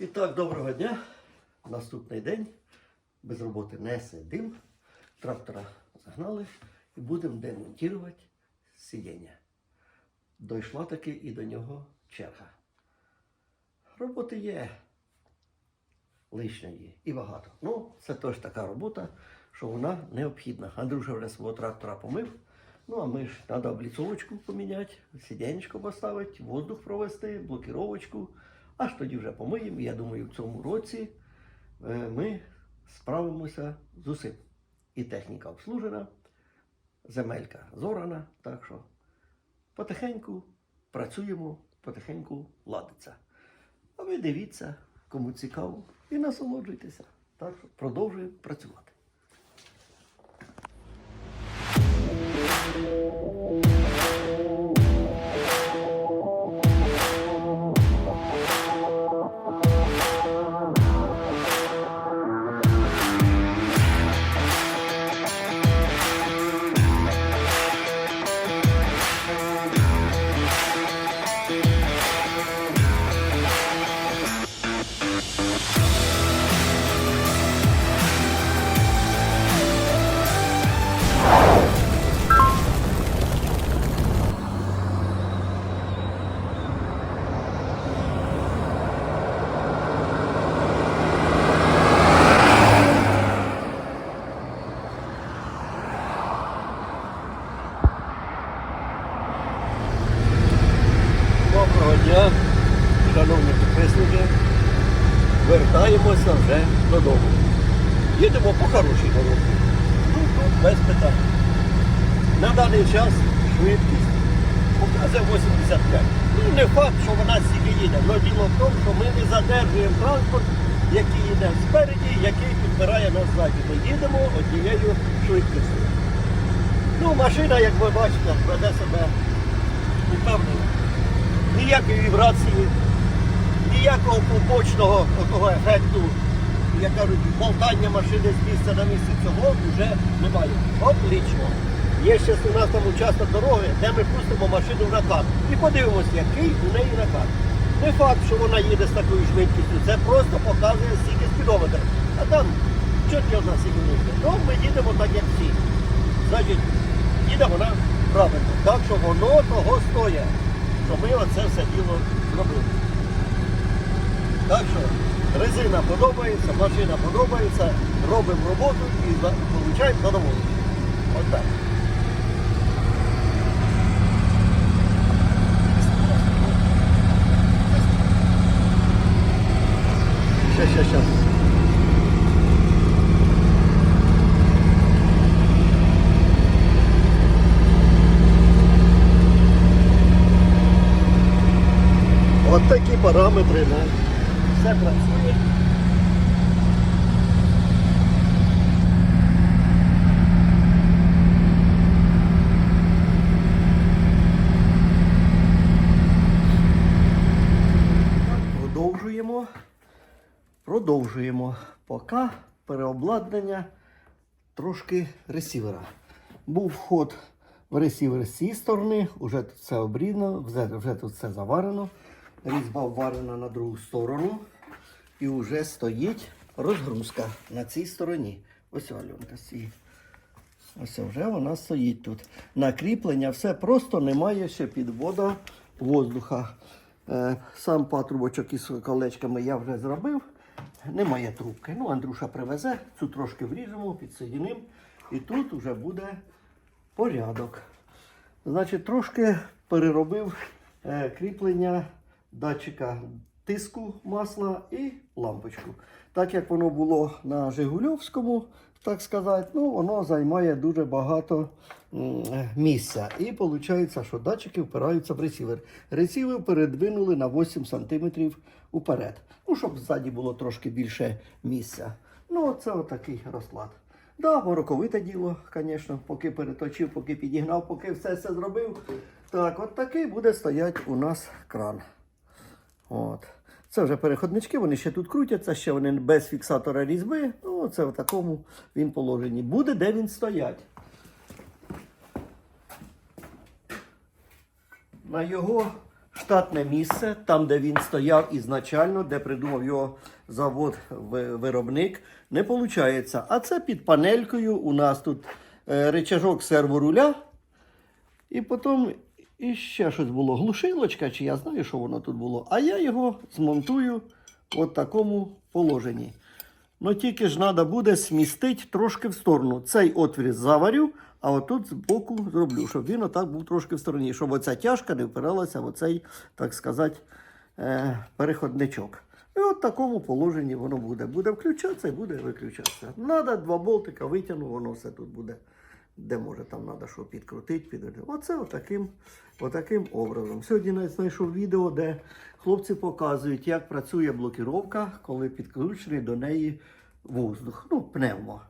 І так, доброго дня. Наступний день. Без роботи не сидим. Трактора загнали і будемо демонтувати сидіння. Дійшла таки і до нього черга. Роботи є. Лишньої і багато. Ну, це теж така робота, що вона необхідна. Андрюша вже свого трактора помив. Ну, а ми ж треба обліцовочку поміняти, сиденечко поставити, воздух провести, блокіровочку. Аж тоді вже помиємо. Я думаю, в цьому році е, ми справимося з усім. І техніка обслужена, земелька зорана. Так що потихеньку працюємо, потихеньку ладиться. А ви дивіться, кому цікаво, і насолоджуйтеся. Так що продовжуємо працювати. Дня, шановні підписники. Вертаємося вже додому. Їдемо по хорошій дорозі. Ну, тут без питань. На даний час швидкість показує 85. Ну, не факт, що вона стільки їде. Але діло в тому, що ми не задержуємо транспорт, який їде спереді, який підбирає нас ззаді. Ми їдемо однією швидкістю. Ну, машина, як ви бачите, веде себе упевнено ніякої вібрації, ніякого пупочного такого ефекту, як кажуть, болтання машини з місця на місце цього вже немає. Отлично. Є ще у нас там участок дороги, де ми пустимо машину в накат. І подивимося, який у неї накат. Не факт, що вона їде з такою швидкістю, це просто показує стільки спідометр. А там нас скільки їде. Ну, ми їдемо так, як всі. Значить, їде вона правильно. Так що воно того стоїть що ми оце все діло зробили. Так що резина подобається, машина подобається, робимо роботу і получаємо задоволення. Ось так. Ще, ще, ще. От такі параметри, ну, все працює. Продовжуємо. Продовжуємо. Поки переобладнання трошки ресівера. Був вход в ресівер з цієї сторони, вже тут все обрізано, вже, вже тут все заварено. Різьба вварена на другу сторону. І вже стоїть розгрузка на цій стороні. Ось Альонка сі. Ось вже вона стоїть тут. Накріплення, все просто немає ще підвода воздуха. Е, сам патрубочок із колечками я вже зробив. Немає трубки. Ну, Андрюша привезе, цю трошки вріжемо, підсоєдинимо. І тут вже буде порядок. Значить, трошки переробив е, кріплення датчика тиску масла і лампочку. Так як воно було на Жигульовському, так сказати, ну воно займає дуже багато місця. І виходить, що датчики впираються в ресівер. Ресівер передвинули на 8 см уперед. Ну, щоб ззаді було трошки більше місця. Ну, це отакий розклад. Да, мороковите діло, звісно, поки переточив, поки підігнав, поки все все зробив. Так, от такий буде стояти у нас кран. От. Це вже переходнички, вони ще тут крутяться, ще вони без фіксатора різьби. Ну, це в такому він положенні. Буде, де він стоять. На його штатне місце, там, де він стояв ізначально, де придумав його завод-виробник, не виходить. А це під панелькою. У нас тут е, рычажок серворуля. І потім іще щось було. Глушилочка, чи я знаю, що воно тут було. А я його змонтую в такому положенні. Ну тільки ж треба буде смістити трошки в сторону. Цей отвір заварю, а отут збоку зроблю, щоб він отак був трошки в стороні, щоб оця тяжка не впиралася в оцей, так сказати, е, переходничок. І от в такому положенні воно буде. Буде включатися і буде виключатися. Надо два болтика витягну, воно все тут буде. Де може там треба що підкрутити, підвести. Оце отаким, отаким образом. Сьогодні навіть знайшов відео, де хлопці показують, як працює блокіровка, коли підключений до неї воздух, ну, пневмо.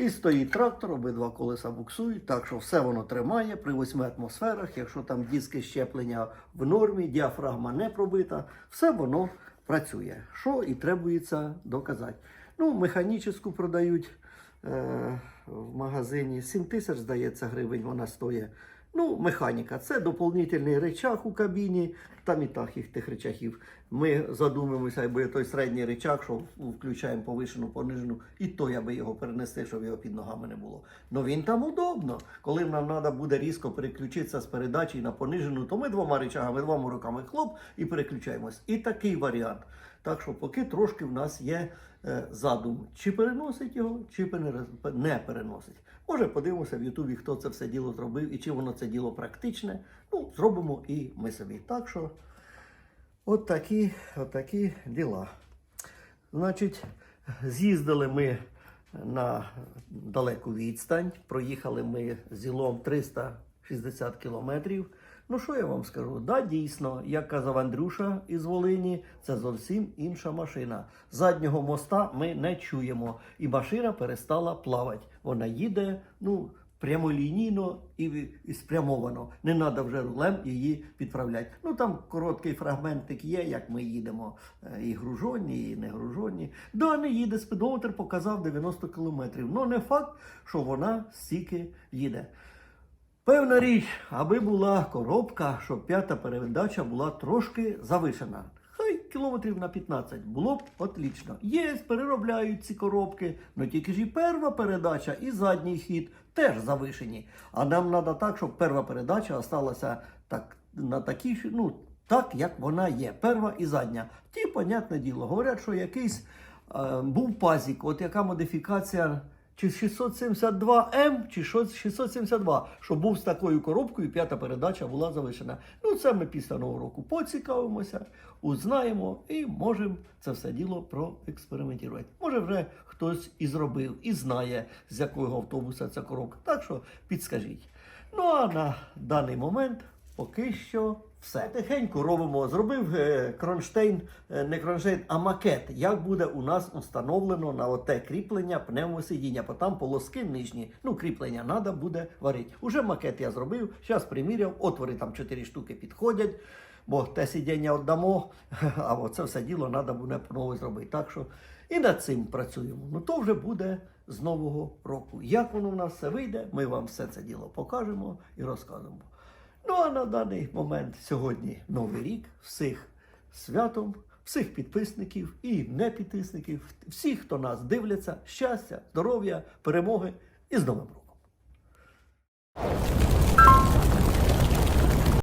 І стоїть трактор, обидва колеса буксують, так що все воно тримає при 8 атмосферах. Якщо там диски щеплення в нормі, діафрагма не пробита, все воно працює. Що і требується доказати. Ну, механічну продають в магазині 7 тисяч, здається, гривень вона стоїть. Ну, механіка, це доповнительний речах у кабіні, там і так їх тих речахів. Ми задумуємося, якби той середній речах, що включаємо повишену, понижену, і то я би його перенести, щоб його під ногами не було. Ну він там удобно. Коли нам треба буде різко переключитися з передачі на понижену, то ми двома речагами, двома руками хлоп і переключаємось. І такий варіант. Так що поки трошки в нас є е, задум, чи переносить його, чи не переносить. Може, подивимося в Ютубі, хто це все діло зробив і чи воно це діло практичне. Ну, зробимо і ми собі. Так що, от такі, от такі діла. Значить, з'їздили ми на далеку відстань. Проїхали ми зілом 360 кілометрів. Ну, що я вам скажу? Да, дійсно, як казав Андрюша із Волині, це зовсім інша машина. Заднього моста ми не чуємо, і машина перестала плавати. Вона їде, ну. Прямолінійно і, спрямовано. Не треба вже рулем її підправляти. Ну там короткий фрагментик є, як ми їдемо е, і гружонні, і не гружонні. Да, не їде, спидометр показав 90 кілометрів. Ну не факт, що вона стільки їде. Певна річ, аби була коробка, щоб п'ята передача була трошки завишена. Кілометрів на 15 було б отлично. Є, переробляють ці коробки, але тільки ж і перша передача, і задній хід теж завишені. А нам треба так, щоб перша передача осталася так, на такій, ну, так, як вона є. Перша і задня. Ті, понятне діло, говорять, що якийсь е, був пазік, от яка модифікація чи 672М, чи 672, що був з такою коробкою, п'ята передача була завишена. Ну, це ми після нового року поцікавимося, узнаємо і можемо це все діло проекспериментувати. Може, вже хтось і зробив, і знає, з якого автобуса ця коробка. Так що підскажіть. Ну а на даний момент поки що все. Тихенько робимо. Зробив е, кронштейн, е, не кронштейн, а макет. Як буде у нас установлено на оте кріплення пневмосидіння, бо там полоски нижні. Ну, кріплення треба буде варити. Уже макет я зробив, зараз приміряв, отвори там 4 штуки підходять. Бо те сидіння віддамо, а оце все діло треба буде по-новому зробити. Так що і над цим працюємо. Ну то вже буде з нового року. Як воно в нас все вийде, ми вам все це діло покажемо і розкажемо. Ну а на даний момент сьогодні Новий рік, всіх святом, всіх підписників і не підписників, всіх, хто нас дивляться, щастя, здоров'я, перемоги і з Новим роком.